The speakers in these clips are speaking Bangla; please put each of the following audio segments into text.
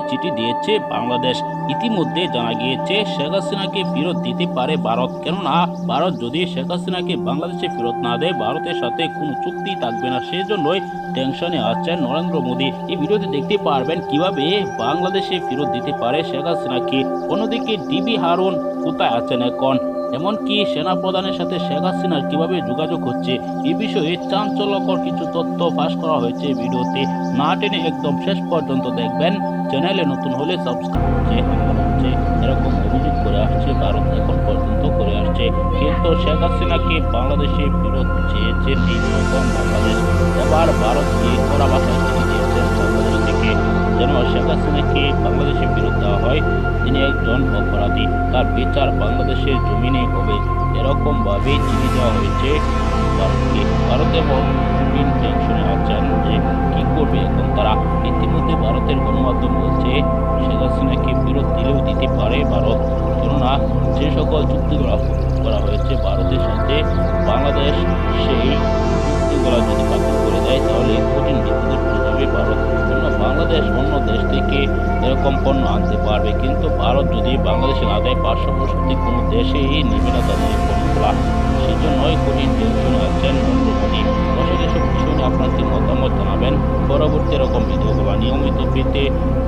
চিঠি দিয়েছে বাংলাদেশ। ইতিমধ্যে জানা গিয়েছে, শেখ হাসিনাকে ফেরত দিতে পারে ভারত। কেননা, ভারত যদি শেখ হাসিনাকে বাংলাদেশে ফেরত না দেয়, ভারতের সাথে কোনো চুক্তি থাকবে না। সেজন্যই টেনশনে আছেন নরেন্দ্র মোদী। এই ভিডিওতে দেখতে পারবেন কীভাবে বাংলাদেশে ফেরত দিতে পারে শেখ হাসিনাকে। অন্যদিকে ডিবি হারুন কোথায় আছেন এখন? এমনকি সেনা প্রধানের সাথে শেখ হাসিনার কীভাবে যোগাযোগ হচ্ছে, এ বিষয়ে চাঞ্চল্যকর কিছু তথ্য ফাঁস করা হয়েছে ভিডিওতে। না টেনে একদম শেষ পর্যন্ত দেখবেন। চ্যানেলে নতুন হলে সাবস্ক্রাইব হচ্ছে হচ্ছে এরকম অভিযোগ করে আসছে ভারত এখন পর্যন্ত করে আসছে। কিন্তু শেখ হাসিনাকে বাংলাদেশে ফেরত চেয়েছে এই রকম বাংলাদেশ? এবার ভারতকে কড়া ভাষায় একজন অপরাধী। তার বিচার বাংলাদেশের জমিনে হবে। এরকম ভাবে চিঠি দেওয়া হয়েছে। ভারতকে ভারত এবং চীন টেনশনে আছেন যে কী করবে এখন তারা। ইতিমধ্যে ভারতের গণমাধ্যম বলছে, শেখ হাসিনাকে ফেরত দিলেও দিতে পারে ভারত। কেননা, যে সকল চুক্তিগুলো করা হয়েছে এরকম পণ্য আনতে পারবে। কিন্তু ভারত যদি বাংলাদেশে না দেয় পার্শ্ববর্তী কোনো দেশেই নেবে না তাদের এই পণ্যগুলা সেই জন্যই কঠিন টেনশনে আছেন নরেন্দ্র মোদী দর্শক এসব বিষয় নিয়ে আপনাদের মতামত জানাবেন। পরবর্তী এরকম ভিডিওগুলো নিয়মিত পেতে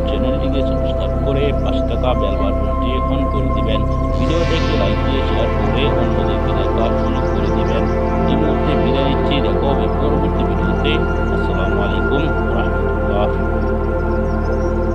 চ্যানেলটিকে সাবস্ক্রাইব করে পাশে টাকা বেল বাটনটি অন করে দেবেন। ভিডিও দেখে লাইক দিয়ে শেয়ার করে অন্যদেরকে দেখার সুযোগ করে দেবেন। এই মুহূর্তে বিদায় নিচ্ছি। দেখা পরবর্তী ভিডিওতে।